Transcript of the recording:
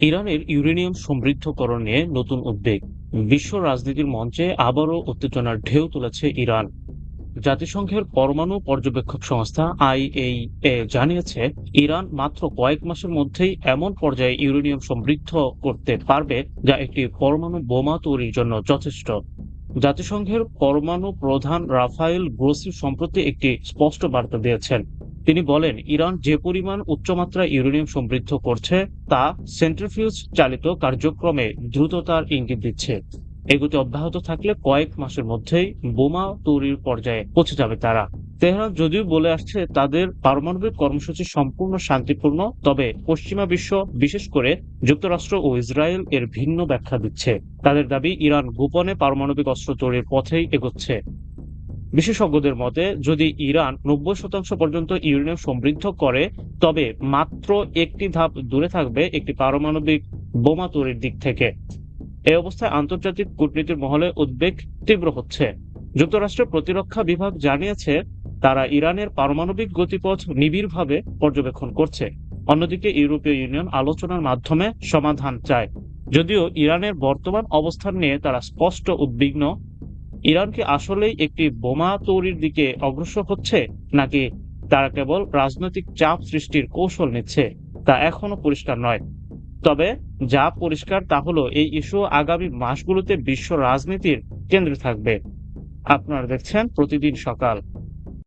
ইরানের ইউরেনিয়াম সমৃদ্ধকরণ নতুন উদ্বেগ। বিশ্ব রাজনীতির মঞ্চে আবারও উত্তেজনার ঢেউ তুলেছে ইরান। জাতিসংঘের পরমাণু পর্যবেক্ষক সংস্থা আইএইএ জানিয়েছে, ইরান মাত্র কয়েক মাসের মধ্যেই এমন পর্যায়ে ইউরেনিয়াম সমৃদ্ধ করতে পারবে, যা একটি পরমাণু বোমা তৈরির জন্য যথেষ্ট। জাতিসংঘের পরমাণু প্রধান রাফায়েল গ্রোসি সম্প্রতি একটি স্পষ্ট বার্তা দিয়েছেন। তিনি বলেন, ইরান যে পরিমাণ উচ্চমাত্রা ইউরেনিয়াম সমৃদ্ধ করছে, তা সেন্ট্রিফিউজ চালিত কার্যক্রমে দ্রুততার ইঙ্গিত দিচ্ছে। এগুতি অব্যাহত থাকলে কয়েক মাসের মধ্যেই বোমা তৈরির পর্যায়ে পৌঁছে যাবে তারা। তেহরান যদিও বলে আসছে, তাদের পারমাণবিক কর্মসূচি সম্পূর্ণ শান্তিপূর্ণ, তবে পশ্চিমা বিশ্ব, বিশেষ করে যুক্তরাষ্ট্র ও ইসরায়েল, এর ভিন্ন ব্যাখ্যা দিচ্ছে। তাদের দাবি, ইরান গোপনে পারমাণবিক অস্ত্র তৈরির পথেই এগোচ্ছে। বিশেষজ্ঞদের মতে, যদি ইরান নব্বই শতাংশ পর্যন্ত ইউরেনিয়াম সমৃদ্ধ করে, তবে মাত্র একটি ধাপ দূরে থাকবে একটি পারমাণবিক বোমা তৈরির দিক থেকে। এই অবস্থায় আন্তর্জাতিক কূটনীতির মহলে উদ্বেগ তীব্র হচ্ছে। যুক্তরাষ্ট্রের প্রতিরক্ষা বিভাগ জানিয়েছে, তারা ইরানের পারমাণবিক গতিপথ নিবিড়ভাবে পর্যবেক্ষণ করছে। অন্যদিকে, ইউরোপীয় ইউনিয়ন আলোচনার মাধ্যমে সমাধান চায়। যদিও ইরানের বর্তমান অবস্থান নিয়ে তারা স্পষ্ট উদ্বিগ্ন ইরান কি আসলেই একটি বোমা তৈরির দিকে অগ্রসর হচ্ছে, নাকি তারা কেবল রাজনৈতিক চাপ সৃষ্টির কৌশল নিচ্ছে, তা এখনও পরিষ্কার নয়। তবে যা পরিষ্কার তা হলো এই ইস্যু আগামী মাসগুলোতে বিশ্ব রাজনীতির কেন্দ্রে থাকবে। আপনারা দেখছেন প্রতিদিন সকাল।